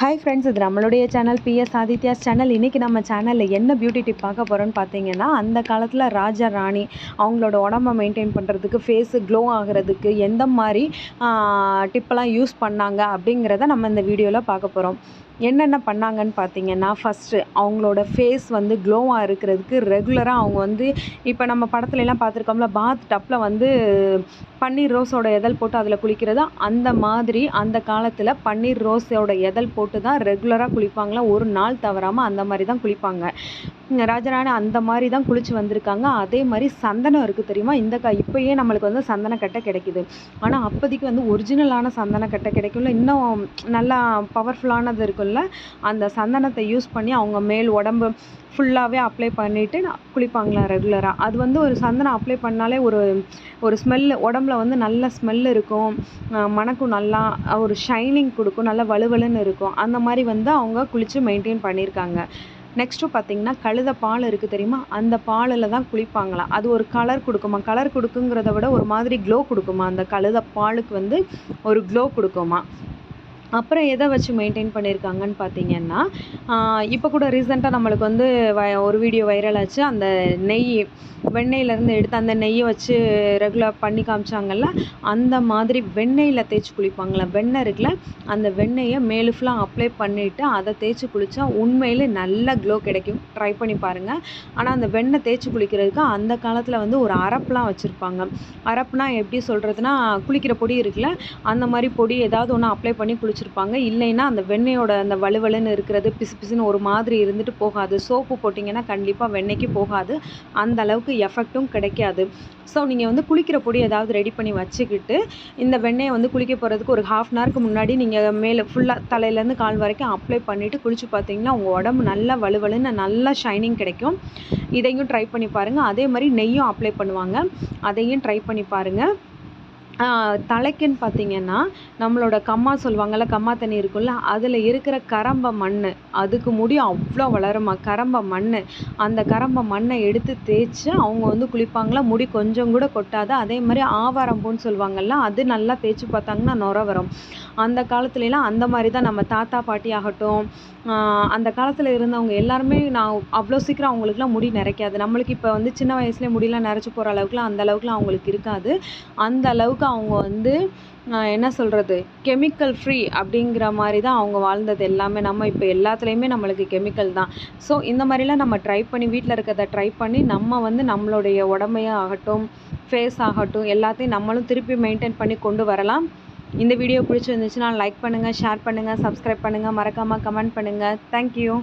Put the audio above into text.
Hi friends இது நம்மளுடைய channel PS Aditya's channel இன்றைக்கி நம்ம சேனலில் என்ன பியூட்டி டிப் பார்க்க போகிறோன்னு பார்த்தீங்கன்னா அந்த காலத்தில் ராஜா ராணி அவங்களோட உடம்ப மெயின்டைன் பண்ணுறதுக்கு ஃபேஸு க்ளோ ஆகிறதுக்கு எந்த மாதிரி டிப்பெல்லாம் யூஸ் பண்ணாங்க அப்படிங்கிறத நம்ம இந்த வீடியோவில் பார்க்க போகிறோம் என்னென்ன பண்ணாங்கன்னு பார்த்தீங்கன்னா ஃபஸ்ட்டு அவங்களோட ஃபேஸ் வந்து க்ளோவாக இருக்கிறதுக்கு ரெகுலராக அவங்க வந்து இப்போ நம்ம படத்துலலாம் பார்த்துருக்கோம்ல பாத் டப்பில் வந்து பன்னீர் ரோஸோட எதல் போட்டு அதில் குளிக்கிறது. அந்த மாதிரி அந்த காலத்தில் பன்னீர் ரோஸோட எதல் போட்டு தான் ரெகுலராக குளிப்பாங்களா? ஒரு நாள் தவறாமல் அந்த மாதிரி தான் குளிப்பாங்க. ராஜராணி அந்த மாதிரி தான் குளிச்சு வந்திருக்காங்க. அதே மாதிரி சந்தனம் இருக்குது தெரியுமா? இந்த க இப்போயே நம்மளுக்கு வந்து சந்தனக்கட்டை கிடைக்குது. ஆனால் அப்போதைக்கு வந்து ஒரிஜினலான சந்தனக்கட்டை கிடைக்கும்ல. இன்னும் நல்லா பவர்ஃபுல்லானது இருக்கும்ல. அந்த சந்தனத்தை யூஸ் பண்ணி அவங்க மேல் உடம்பு ஃபுல்லாகவே அப்ளை பண்ணிவிட்டு குளிப்பாங்களாம் ரெகுலராக அது வந்து ஒரு சந்தனம் அப்ளை பண்ணாலே ஒரு ஒரு ஸ்மெல்லு உடம்புல வந்து நல்ல ஸ்மெல் இருக்கும். மணக்கும் நல்லா ஒரு ஷைனிங் கொடுக்கும். நல்லா வலுவலுன்னு இருக்கும். அந்த மாதிரி வந்து அவங்க குளித்து மெயின்டைன் பண்ணியிருக்காங்க. நெக்ஸ்ட்டு பார்த்தீங்கன்னா கழுத பால் இருக்குது தெரியுமா? அந்த பாலில் தான் குளிப்பாங்களாம் அது ஒரு கலர் கொடுக்குமா? கலர் கொடுக்குங்கிறத விட ஒரு மாதிரி க்ளோ கொடுக்குமா? அந்த கழுத பாலுக்கு வந்து ஒரு க்ளோ கொடுக்குமா? அப்புறம் எதை வச்சு மெயின்டைன் பண்ணியிருக்காங்கன்னு பார்த்தீங்கன்னா இப்போ கூட ரீசெண்டாக நம்மளுக்கு வந்து வ ஒரு வீடியோ வைரல் ஆச்சு. அந்த நெய் வெண்ணெயிலேருந்து எடுத்து அந்த நெய்யை வச்சு ரெகுலர் பண்ணி காமிச்சாங்கல்ல அந்த மாதிரி வெண்ணெயில் தேய்ச்சி குளிப்பாங்களே வெண்ணெய் இருக்குல்ல அந்த வெண்ணெயை மேலு ஃபுல்லாக அப்ளை பண்ணிவிட்டு அதை தேய்ச்சி குளித்தா உண்மையிலே நல்ல க்ளோ கிடைக்கும். ட்ரை பண்ணி பாருங்கள் ஆனால் அந்த வெண்ணெய் தேய்ச்சி குளிக்கிறதுக்கு அந்த காலத்தில் வந்து ஒரு அரப்புலாம் வச்சுருப்பாங்க. அரப்புனா எப்படி சொல்கிறதுனா குளிக்கிற பொடி இருக்குல்ல அந்த மாதிரி பொடி ஏதாவது ஒன்று அப்ளை பண்ணி குளிச்சு குளிச்சிருப்பாங்க இல்லைன்னா அந்த வெண்ணெயோட அந்த வலுவலுன்னு இருக்கிறது பிசு பிசுன்னு ஒரு மாதிரி இருந்துட்டு போகாது. சோப்பு போட்டிங்கன்னா கண்டிப்பாக வெண்ணெய்க்கு போகாது. அந்த அளவுக்கு எஃபெக்ட்டும் கிடைக்காது. ஸோ நீங்கள் வந்து குளிக்கிற பொடி ஏதாவது ரெடி பண்ணி வச்சுக்கிட்டு இந்த வெண்ணெயை வந்து குளிக்க போகிறதுக்கு ஒரு ஹாஃப் அன் ஹவருக்கு முன்னாடி நீங்கள் மேலே ஃபுல்லாக தலையிலேருந்து கால் வரைக்கும் அப்ளை பண்ணிவிட்டு குளிச்சு பார்த்தீங்கன்னா உங்கள் உடம்பு நல்லா வலுவலுன்னு நல்லா ஷைனிங் கிடைக்கும். இதையும் ட்ரை பண்ணி பாருங்கள் அதே மாதிரி நெய்யும் அப்ளை பண்ணுவாங்க. அதையும் ட்ரை பண்ணி பாருங்கள் தலைக்குன்னு பார்த்தீங்கன்னா நம்மளோட கம்மா சொல்லுவாங்கள்ல கம்மா தண்ணி இருக்கும்ல அதில் இருக்கிற கரம்ப மண் அதுக்கு முடி அவ்வளோ வளருமா கரம்ப மண் அந்த கரம்ப மண்ணை எடுத்து தேய்ச்சி அவங்க வந்து குளிப்பாங்களா முடி கொஞ்சம் கூட கொட்டாது அதே மாதிரி ஆவாரம்பூன்னு சொல்லுவாங்கள்ல அது நல்லா தேய்ச்சி பார்த்தாங்கன்னா நுர வரும். அந்த காலத்துலலாம் அந்த மாதிரி தான் நம்ம தாத்தா பாட்டி ஆகட்டும் அந்த காலத்தில் இருந்தவங்க எல்லாருமே நான் அவ்வளோ சீக்கிரம் அவங்களுக்குலாம் முடி நிறைக்காது. நம்மளுக்கு இப்போ வந்து சின்ன வயசுலேயே முடியெலாம் நிறைச்சி போகிற அளவுக்குலாம் அந்த அளவுக்குலாம் அவங்களுக்கு இருக்காது. அந்த அளவுக்கு அவங்க வந்து என்ன சொல்கிறது கெமிக்கல் ஃப்ரீ அப்படிங்கிற மாதிரி தான் அவங்க வாழ்ந்தது எல்லாமே. நம்ம இப்போ எல்லாத்துலேயுமே நம்மளுக்கு கெமிக்கல் தான். ஸோ இந்த மாதிரிலாம் நம்ம ட்ரை பண்ணி வீட்டில் இருக்கிறத ட்ரை பண்ணி நம்ம வந்து நம்மளுடைய உடம்பையும் ஆகட்டும் ஃபேஸ் ஆகட்டும் எல்லாத்தையும் நம்மளும் திருப்பி மெயின்டைன் பண்ணி கொண்டு வரலாம். இந்த வீடியோ பிடிச்சிருந்துச்சுன்னா லைக் பண்ணுங்கள் ஷேர் பண்ணுங்கள் சப்ஸ்கிரைப் பண்ணுங்கள் மறக்காமல் கமெண்ட் பண்ணுங்கள் தேங்க்யூ